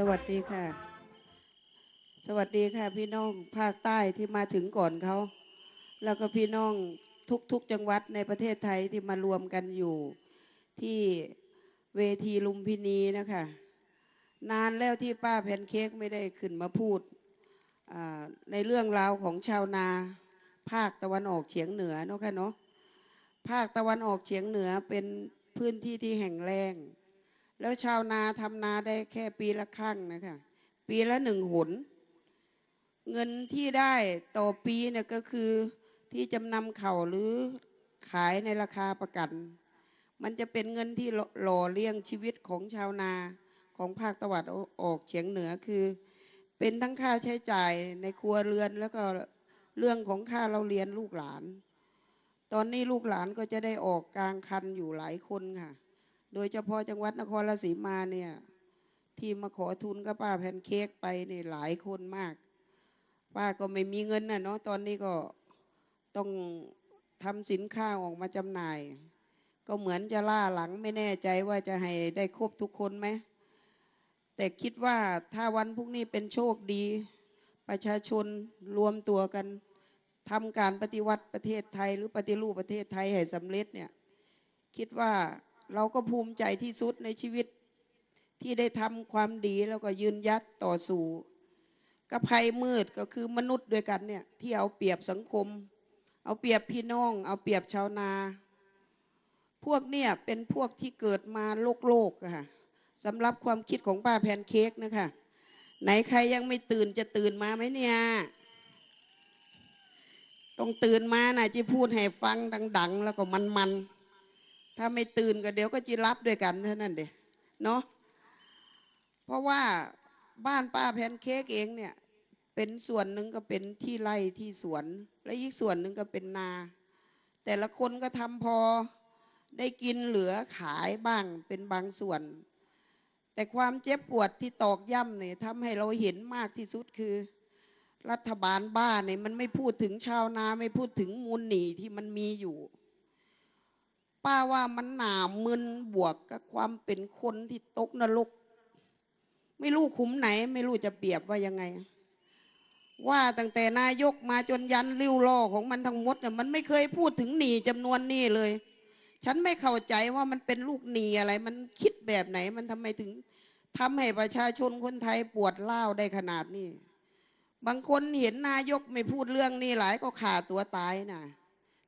สวัสดีค่ะ สวัสดีค่ะ พี่น้องภาคใต้ที่มาถึงก่อนเขา แล้วก็พี่น้องทุกๆจังหวัดในประเทศไทยที่มารวมกันอยู่ ที่เวทีลุมพินีนะคะ นานแล้วที่ป้าแพนเค้กไม่ได้ขึ้นมาพูดในเรื่องราวของชาวนา ภาคตะวันออกเฉียงเหนือเนาะค่ะเนาะภาคตะวันออกเฉียงเหนือเป็นพื้นที่ที่แห่งแรง แล้วชาวนาทำนาได้แค่ปีละครั้งนะคะ ปีละหนึ่งหน เงินที่ได้ต่อปีเนี่ยก็คือที่จำนำเข่าหรือขายในราคาประกัน มันจะเป็นเงินที่หล่อเลี้ยงชีวิตของชาวนาของภาคตะวันออกเฉียงเหนือคือ เป็นทั้งค่าใช้จ่ายในครัวเรือนแล้วก็เรื่องของค่าเราเรียนลูกหลาน ตอนนี้ลูกหลานก็จะได้ออกกลางคันอยู่หลายคนค่ะ โดยเฉพาะจังหวัดนครราชสีมาเนี่ย ที่มาขอทุนกับป้าแพนเค้กไปเนี่ยหลายคนมาก ป้าก็ไม่มีเงินน่ะเนาะตอนนี้ก็ต้องทำสินค้าออกมาจำหน่าย ก็เหมือนจะล่าหลังไม่แน่ใจว่าจะให้ได้ครบทุกคนไหมแต่คิดว่าถ้าวันพรุ่งนี้เป็นโชคดี ประชาชนรวมตัวกันทำการปฏิวัติประเทศไทย หรือปฏิรูปประเทศไทยให้สำเร็จเนี่ยคิดว่า เราก็ภูมิใจที่สุดในชีวิต ที่ได้ทำความดีแล้วก็ยืนยัดต่อสู้กับภัยมืดก็คือมนุษย์ด้วยกันเนี่ยที่เอาเปรียบสังคม เอาเปรียบพี่น้อง เอาเปรียบชาวนา พวกเนี่ยเป็นพวกที่เกิดมาโลกโลกค่ะสำหรับความคิดของป้าแพนเค้กนะคะไหนใครยังไม่ตื่นจะตื่นมาไหมเนี่ยต้องตื่นมานะจะพูดให้ฟังดัง ๆ แล้วก็มันๆ ถ้าไม่ตื่นก็เดี๋ยวก็จะรับด้วยกันเท่านั้นเดีเนาะเพราะว่าบ้านป้าแพนเค้กเองเนี่ย เป็นส่วนหนึ่งก็เป็นที่ไร่ที่สวน และอีกส่วนหนึ่งก็เป็นนา แต่ละคนก็ทำพอได้กินเหลือขายบ้างเป็นบางส่วน แต่ความเจ็บปวดที่ตอกย่ำเนี่ยทำให้เราเห็นมากที่สุดคือ รัฐบาลบ้านเนี่ยมันไม่พูดถึงชาวนาไม่พูดถึงมูลหนีที่มันมีอยู่ ป้าว่ามันหนามึนบวกกับความเป็นคนที่ตกนรก ไม่รู้ขุมไหน ไม่รู้จะเปรียบว่ายังไง ว่าตั้งแต่นายกมาจนยันริ้วล้อของมันทั้งหมดเนี่ยมันไม่เคยพูดถึงหนีจำนวนนี้เลย ฉันไม่เข้าใจว่ามันเป็นลูกหนีอะไร มันคิดแบบไหน มันทำไมถึงทำให้ประชาชนคนไทยปวดเล่าได้ขนาดนี้บางคนเห็นนายกไม่พูดเรื่องนี้หลายก็ขาตัวตายน่ะ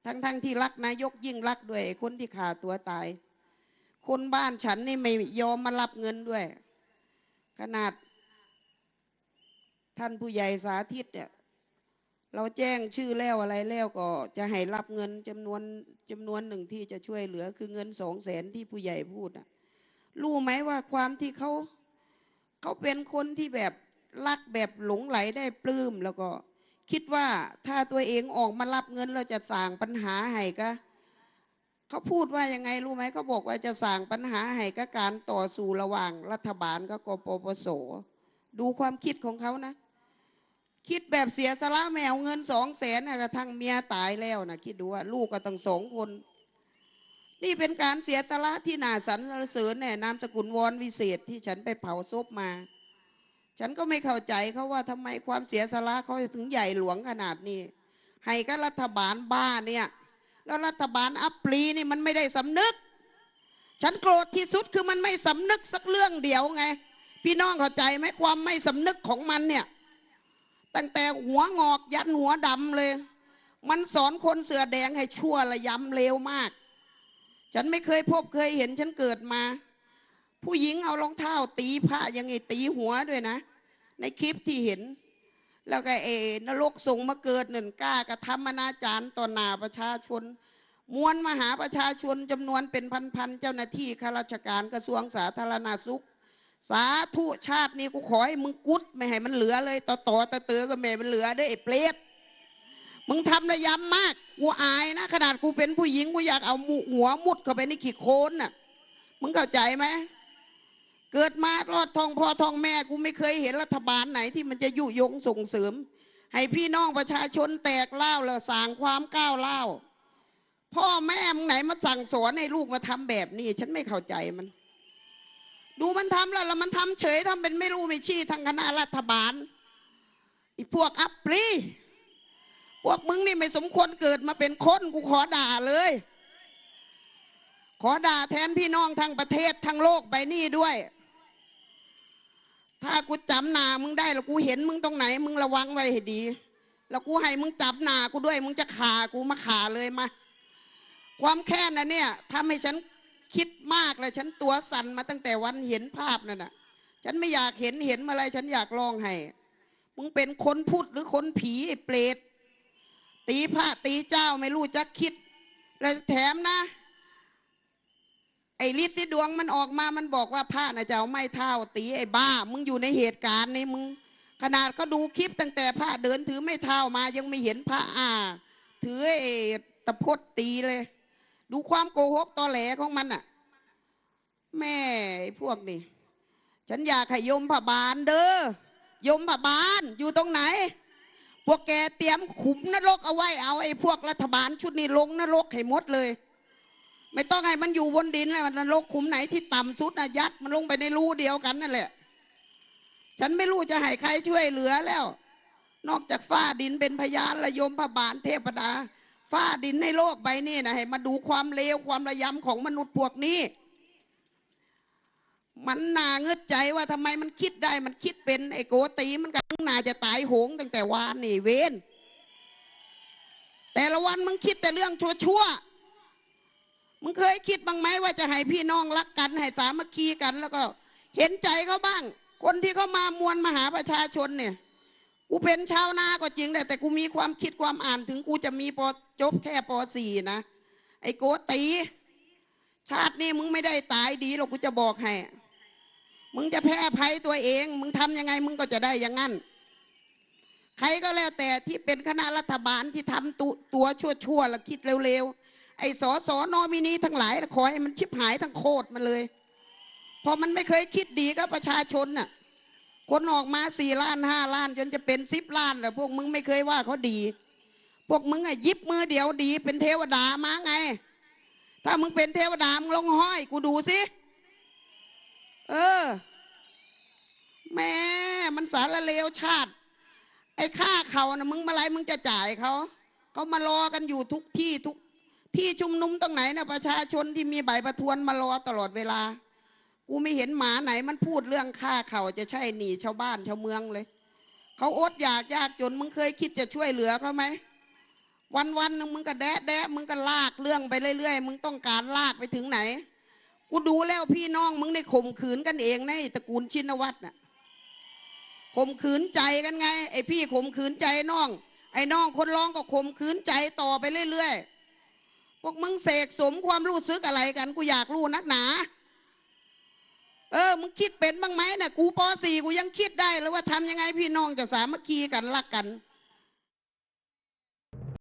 ทั้งๆทที่รักนายกยิ่งรักด้วยคนที่ขาตัวตาย คนบ้านฉันนี่ไม่ยอมมารับเงินด้วย ขนาด ท่านผู้ใหญ่สาธิตเนี่ยเราแจ้งชื่อแล้วอะไรแล้วก็จะให้รับเงินจำนวนจำนวนหนึ่งที่จะช่วยเหลือ คือเงินสองแสนที่ผู้ใหญ่พูดอะรู้ไหมว่าความที่เขาเขาเป็นคนที่แบบรักแบบหลงไหลได้ปลื้มแล้วก็ คิดว่าถ้าตัวเองออกมารับเงินเราจะสร้างปัญหาให้ก็เขาพูดว่ายังไงรู้ไหมเขาบอกว่าจะสร้างปัญหาให้ก็การต่อสู้ระหว่างรัฐบาลกับกปปสดูความคิดของเขานะ คิดแบบเสียสละแมวเงินสองแสนกระทั่งเมียตายแล้วนะคิดดูว่าลูกก็ตั้งสองคน นี่เป็นการเสียสละที่น่าสรรเสริญแน่นามสกุลวรวิเศษที่ฉันไปเผาศพมา ฉันก็ไม่เข้าใจเขาว่าทำไมความเสียสละเขาถึงใหญ่หลวงขนาดนี้ ให้ก็รัฐบาลบ้าเนี่ย แล้วรัฐบาลอัปรีนี่มันไม่ได้สำนึก ฉันโกรธที่สุดคือมันไม่สำนึกสักเรื่องเดียวไง พี่น้องเข้าใจไหมความไม่สำนึกของมันเนี่ย ตั้งแต่หัวงอกยันหัวดำเลย มันสอนคนเสือแดงให้ชั่วระยำเลวมาก ฉันไม่เคยพบเคยเห็นฉันเกิดมา ผู้หญิงเอารองเท้าตีพระยังไงตีหัวด้วยนะ ในคลิปที่เห็น แล้วก็เอนรกส่งมาเกิดหนึ่งกล้ากระทำอนาจารต่อหน้าประชาชน มวลมหาประชาชนจำนวนเป็นพันๆเจ้าหน้าที่ข้าราชการกระทรวงสาธารณสุข สาธุชาตินี้กูขอให้มึงกุดไม่ให้มันเหลือเลย ต่อต่อตะเตือก็ไม่มันเหลือได้ไอ้เปรตมึงทำระยำมาก กูอายนะ ขนาดกูเป็นผู้หญิงกูอยากเอาหมูหัวมุดเข้าไปในขี้โคลนน่ะ มึงเข้าใจไหม เกิดมารอดทองพ่อทองแม่กูไม่เคยเห็นรัฐบาลไหนที่มันจะยุยงส่งเสริม ให้พี่น้องประชาชนแตกเล่าแล้วสร้างความก้าวเล่าพ่อแม่มึงไหนมาสั่งสอนให้ลูกมาทำแบบนี้ ฉันไม่เข้าใจมัน ดูมันทำแล้วแล้วมันทำเฉยทำเป็นไม่รู้ไม่ชี้ทางคณะรัฐบาลไอีพวกอัปปรีพวกมึงนี่ไม่สมควรเกิดมาเป็นคนกูขอด่าเลย ขอด่าแทนพี่น้องทั้งประเทศทั้งโลกไปนี่ด้วย ถ้ากูจำหนามึงได้แล้วกูเห็นมึงตรงไหน มึงระวังไว้ให้ดี แล้วกูให้มึงจับหนากูด้วย มึงจะขากูมาขาเลยมา ความแค้นนะเนี่ยทำให้ฉันคิดมากเลยฉันตัวสั่นมาตั้งแต่วันเห็นภาพนั่นน่ะ ฉันไม่อยากเห็นเห็นเมื่อไร ฉันอยากร้องให้ มึงเป็นคนพูดหรือคนผีไอ้เปรตตีพระตีเจ้าไม่รู้จักคิด แล้วแถมนะ ไอ้ฤทธิ์ที่ดวงมันออกมา มันบอกว่าพระนะจะเอาไม้เท้าตีไอ้บ้า มึงอยู่ในเหตุการณ์นี้มึง ขนาดเขาดูคลิปตั้งแต่พระเดินถือไม้เท้ามา ยังไม่เห็นพระอ่า ถือไอ้ตะพดตีเลย ดูความโกหกตอแหลของมันอะ แม่ไอ้พวกนี่ ฉันอยากให้ยมพบาลเด้อยมพบาลอยู่ตรงไหน พวกแกเตรียมขุมนรกเอาไว้เอาไอ้พวกรัฐบาลชุดนี้ลงนรกให้หมดเลย ไม่ต้องให้มันอยู่บนดินเลยมันนรกขุมไหนที่ต่ำสุดนะยัดมันลงไปในรูเดียวกันนั่นแหละ ฉันไม่รู้จะให้ใครช่วยเหลือแล้ว นอกจากฟ้าดินเป็นพยานระยมพระบาลเทพดาฟ้าดินในโลกใบนี้นะให้มาดูความเลวความระยำของมนุษย์พวกนี้ มันน่าเงืดใจว่าทำไมมันคิดได้มันคิดเป็นไอ้โกตีมันก็น่าจะตายโหงตั้งแต่วานนี่เวนแต่ละวันมึงคิดแต่เรื่องชั่วๆ มึงเคยคิดบ้างไหมว่าจะให้พี่น้องรักกันให้สามัคคีกัน แล้วก็เห็นใจเขาบ้าง คนที่เขามามวลมหาประชาชนเนี่ยกูเป็นชาวนาก็จริงแต่แต่กูมีความคิดความอ่านถึงกูจะมีปอจบแค่ปสี่นะ ไอ้โกตี ชาตินี้มึงไม่ได้ตายดีหรอกกูจะบอกให้ มึงจะแพ้ภัยตัวเอง มึงทำยังไงมึงก็จะได้อย่างนั้น ใครก็แล้วแต่ที่เป็นคณะรัฐบาลที่ทำตตัวชั่วๆแล้วคิดเร็วๆ ไอ้สอสอนอมินีทั้งหลายขอให้มันชิบหายทั้งโคตรมาเลยพราะมันไม่เคยคิดดีกับประชาชนน่ะ คนออกมาสี่ล้านห้าล้าน จนจะเป็นสิบล้านแล้วพวกมึงไม่เคยว่าเขาดี พวกมึงอะยิบมือเดียวดี เป็นเทวดามาไง ถ้ามึงเป็นเทวดามึงลงห้อยกูดูสิเออ แม่มันสารเลวชาติ ไอ้ค่าเขานะมึงเมื่อไรมึงจะจ่ายเขาเขามารอกันอยู่ทุกที่ทุก ที่ชุมนุมตรงไหนนะประชาชนที่มีใบประทวนมารอตลอดเวลา กูไม่เห็นหมาไหนมันพูดเรื่องค่าเขาจะใช่หนีชาวบ้านชาวเมืองเลย เขาอดอยากยากจนมึงเคยคิดจะช่วยเหลือเขาไหมวันวันๆหนึงมึงก็แดะแดะมึงก็ลากเรื่องไปเรื่อยๆ มึงต้องการลากไปถึงไหน กูดูแล้วพี่น้องมึงได้ข่มขืนกันเองในตระกูลชินวัตรน่ะข่มขืนใจกันไง ไอ้พี่ข่มขืนใจน้อง ไอ้น้องคนร้องก็ข่มขืนใจต่อไปเรื่อยๆ พวกมึงเสกสมความรู้สึกอะไรกัน กูอยากรู้นักหนา เออ มึงคิดเป็นบ้างไหมนะ่ะ กูปสี่กูยังคิดได้เลยว่าทำยังไงพี่น้องจะสามัคคีกันรักกัน